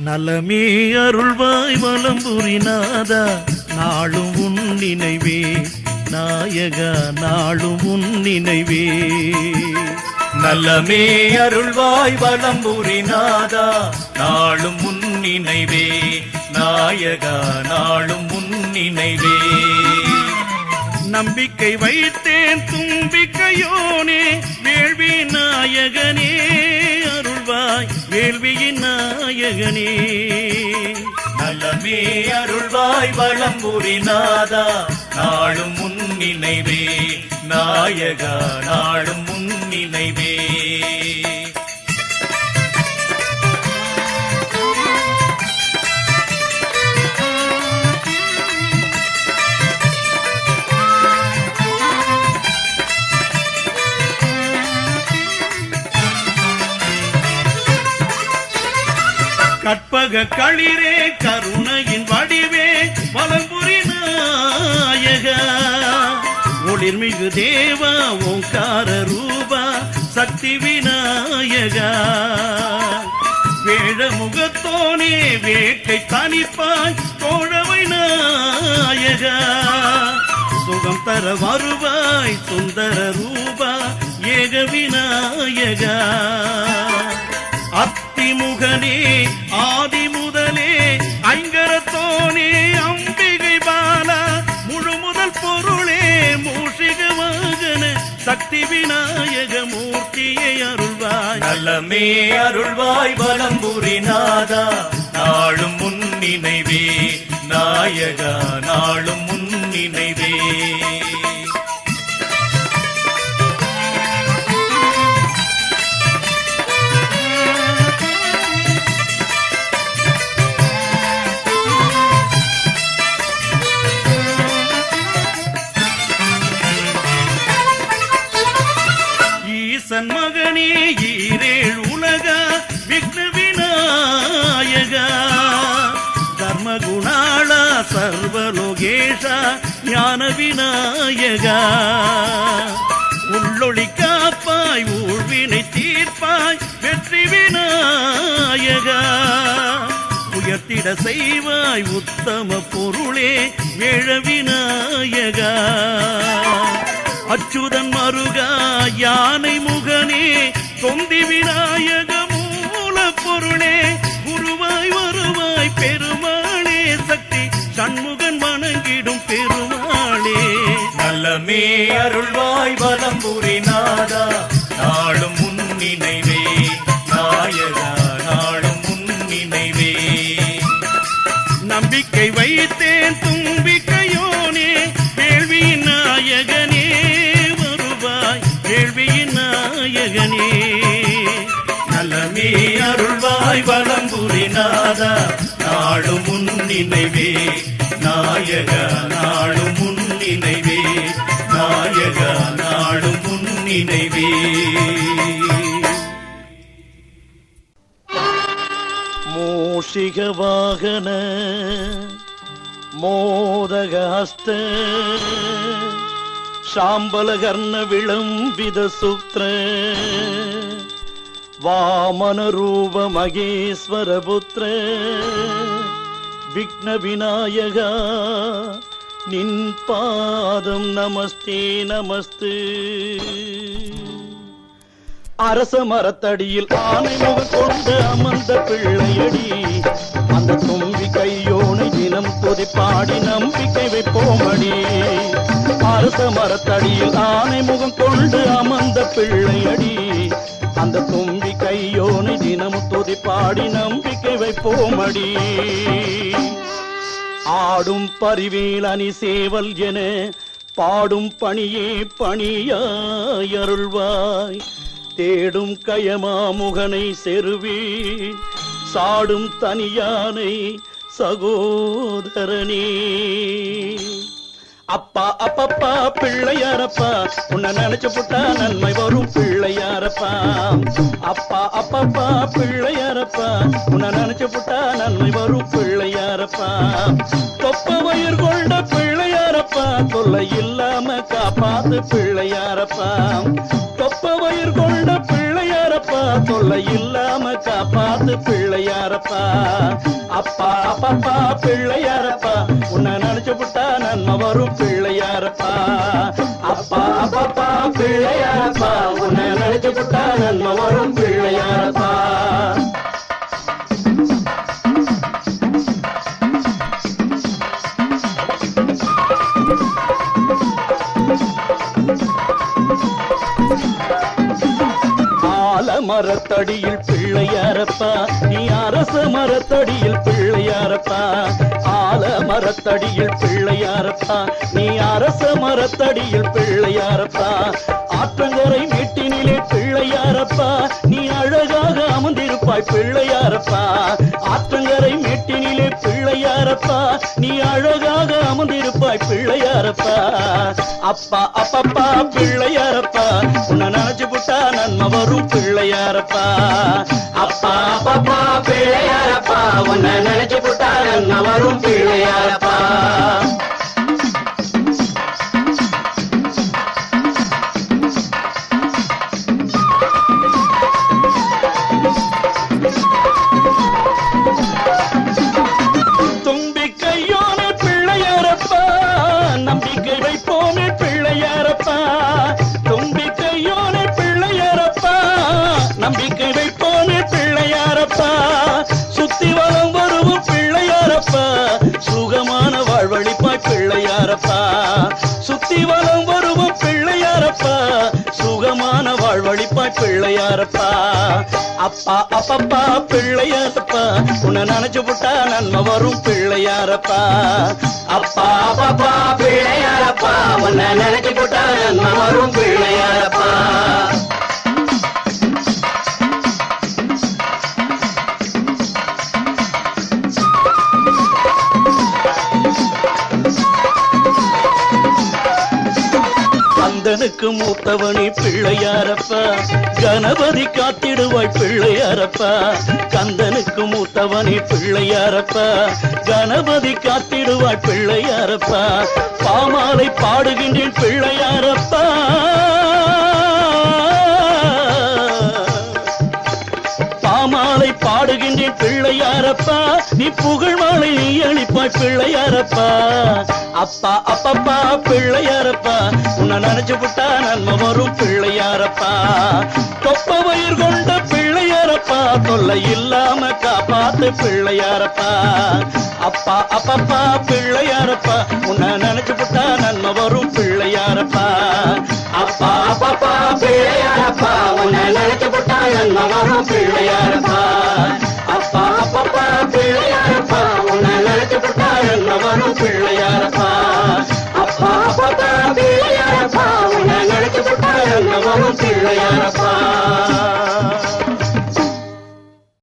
நலமே அருள்வாய் வலம்புரிநாதா நாளும் உன் நினைவே. நாயகா நாளும் உன் நினைவே. நலமே அருள்வாய் வலம்புரிநாதா நாளும் உன் நினைவே. நாயகா நாளும் உன் நினைவே. நம்பிக்கை வைத்தேன் தும்பிக்கையோனே வேள்வி நாயகனே. வேள்வியின் நாயகனே. நலமே அருள்வாய் வலம்புரிநாதா நாளும் முன் நினைவே. நாயகா நாளும் முன் உலக களிரே கருணையின் வடிவே வலம்புரி நாயகா. ஒளிர்மிகு தேவா ஓங்கார ரூபா சக்தி விநாயகா. வேழ முகத்தோனே வேட்டை தனிப்பாய் தோழவை நாயகா. சுகம் தர வருவாய் சுந்தர ரூபா ஏக விநாயகா. ஆதிமுகனே ஆதி முதலே ஐங்கரத்தோனே அம்பிகை பாலா முழு முதல் பொருளே மூஷிக வாகன சக்தி விநாயக மூர்த்தியை அருள்வாய். நல்லமே அருள்வாய் வலம்புரிநாதா நாளும் முன் நினைவே நாயகா நாளும் யோகேஷ ஞான விநாயகா உள்ளொளி காப்பாய் ஊழ்வினை தீர்ப்பாய் வெற்றி விநாயகா. உயர்த்திட செய்வாய் உத்தம பொருளே வேழ விநாயகா. அச்சுதன் மருகா யானை முகனே தொந்தி விநாயக. நல்லமே அருள்வாய் வலம்புரிநாதா நாளும் முன் நினைவே. நாயகா நாளும் முன் நினைவே. நம்பிக்கை வைத்தேன் தும்பிக்கையோனே. கேள்வியின் நாயகனே வருவாய் கேள்வியின் நாயகனே. நலமே அருள்வாய் வலம்புரிநாதா நாளும் முன் நினைவே. நாயகா நாளும் முன் நினைவே. மூஷிக வாகன மோதக ஹஸ்த சாம்பலகர்ண விளம்பித சூத்திர வாமன ரூப மகேஸ்வர புத்திர விக்ன விநாயகா நின் பாதம் நமஸ்தே நமஸ்து. அரச மரத்தடியில் ஆனை முகம் கொண்டு அமர்ந்த பிள்ளையடி. அந்த தும்பி கையோனை தினம் துதிப்பாடி நம்பிக்கை வைப்போமடி. அரச மரத்தடியில் ஆனை முகம் கொண்டு அமர்ந்த பிள்ளையடி. அந்த தும்பி கையோனை தினம் துதிப்பாடி நம்பிக்கை வைப்போமடி. ஆடும் பரிவேல் அணி சேவல் என பாடும் பணியே பணியாயருள்வாய். தேடும் கயமாமுகனை செருவி சாடும் தனியானை சகோதரனே. அப்பா அப்பப்பா பிள்ளையாரப்பா. உன்னை நினைச்சு புட்டா நன்மை வரும் பிள்ளையாரப்பா. அப்பா அப்பப்பா பிள்ளையாரப்பா. உன்னை நினைச்சு புட்டா நன்மை வரும் பிள்ளையாரப்பா. தொப்ப வயிறு கொண்ட பிள்ளையாரப்பா. தொல்லை இல்லாம காப்பாத்து பிள்ளையாரப்பா. தொப்ப வயிறு காப்பாத்து பிள்ளையாரப்பா. அப்பா அப்பப்பா பிள்ளையாரப்பா. உன்னை நினைச்சு விட்டா நன்மை வரும் பிள்ளையாரப்பா. அப்பா அப்பப்பா பிள்ளையாரப்பா. உன்னை நினைச்சு விட்டா நன்மை வரும் பிள்ளை மரத்தடியில் பிள்ளையாரப்பா. நீ அரச மரத்தடியில் பிள்ளையாரப்பா. ஆல மரத்தடியில் பிள்ளையாரப்பா. நீ அரச மரத்தடியில் பிள்ளையாரப்பா. ஆற்றங்கரை மீட்டினிலே பிள்ளையாரப்பா. நீ அழகாக அமர்ந்திருப்பாய் பிள்ளையாரப்பா. ஆற்றங்கரை மீட்டினிலே பிள்ளையாரப்பா. நீ அழகாக அமர்ந்திருப்பாய் பிள்ளையாரப்பா. அப்பா அப்பப்பா பிள்ளையாரப்பா. உன்னை நினைச்சு புட்டா பிள்ளையாரப்பா. அப்பா அப்பப்பா பிள்ளையாரப்பா உன்னை நினைச்சு புட்டாரன் அவரும் பிள்ளை. சுத்தி வலம் வருவோம் பிள்ளையாரப்பா. சுகமான வாழ்வழிப்பாய் பிள்ளையாரப்பா. சுத்தி வலம் வருவோம் பிள்ளையாரப்பா. சுகமான வாழ்வழிப்பாய் பிள்ளையாரப்பா. அப்பா அப்பப்பா பிள்ளையாரப்பா. உன்னை நினைச்சு புட்டா நன்மை வரும் பிள்ளையாரப்பா. அப்பா அப்பப்பா பிள்ளையாரப்பா. உன்னை நினைச்சு புட்டா நன்மை வரும் பிள்ளையாரப்பா. கந்தனுக்கு மூத்தவனி பிள்ளையாரப்பா. கணபதி காத்திடுவாய் பிள்ளையாரப்பா. கந்தனுக்கு மூத்தவனி பிள்ளையாரப்பா. கணபதி காத்திடுவாய் பிள்ளையாரப்பா. பாமாலை பாடுகின்றேன் பிள்ளையாரப்பா. மாலை பாடுகின்றேன் பிள்ளையாரப்பா. நீ புகழ் மாலை நீ அளிப்பாய் பிள்ளையாரப்பா. அப்பா அப்பப்பா பிள்ளையாரப்பா. உன்னை நினைச்சு விட்டா நன்மை வரும் பிள்ளையாரப்பா. தொப்ப வயிறு கொண்ட தொல்லை இல்லாம காப்பாத்து பிள்ளையாரப்பா. அப்பா அப்பப்பா பிள்ளையாரப்பா. உன்னை நினைச்சு புட்டா நன்மை வரும் பிள்ளையாரப்பா. அப்பா அப்பப்பா பிள்ளையாரப்பா. உன்னை நினைச்சு புட்டா நன்மை வரும் பிள்ளையாரப்பா.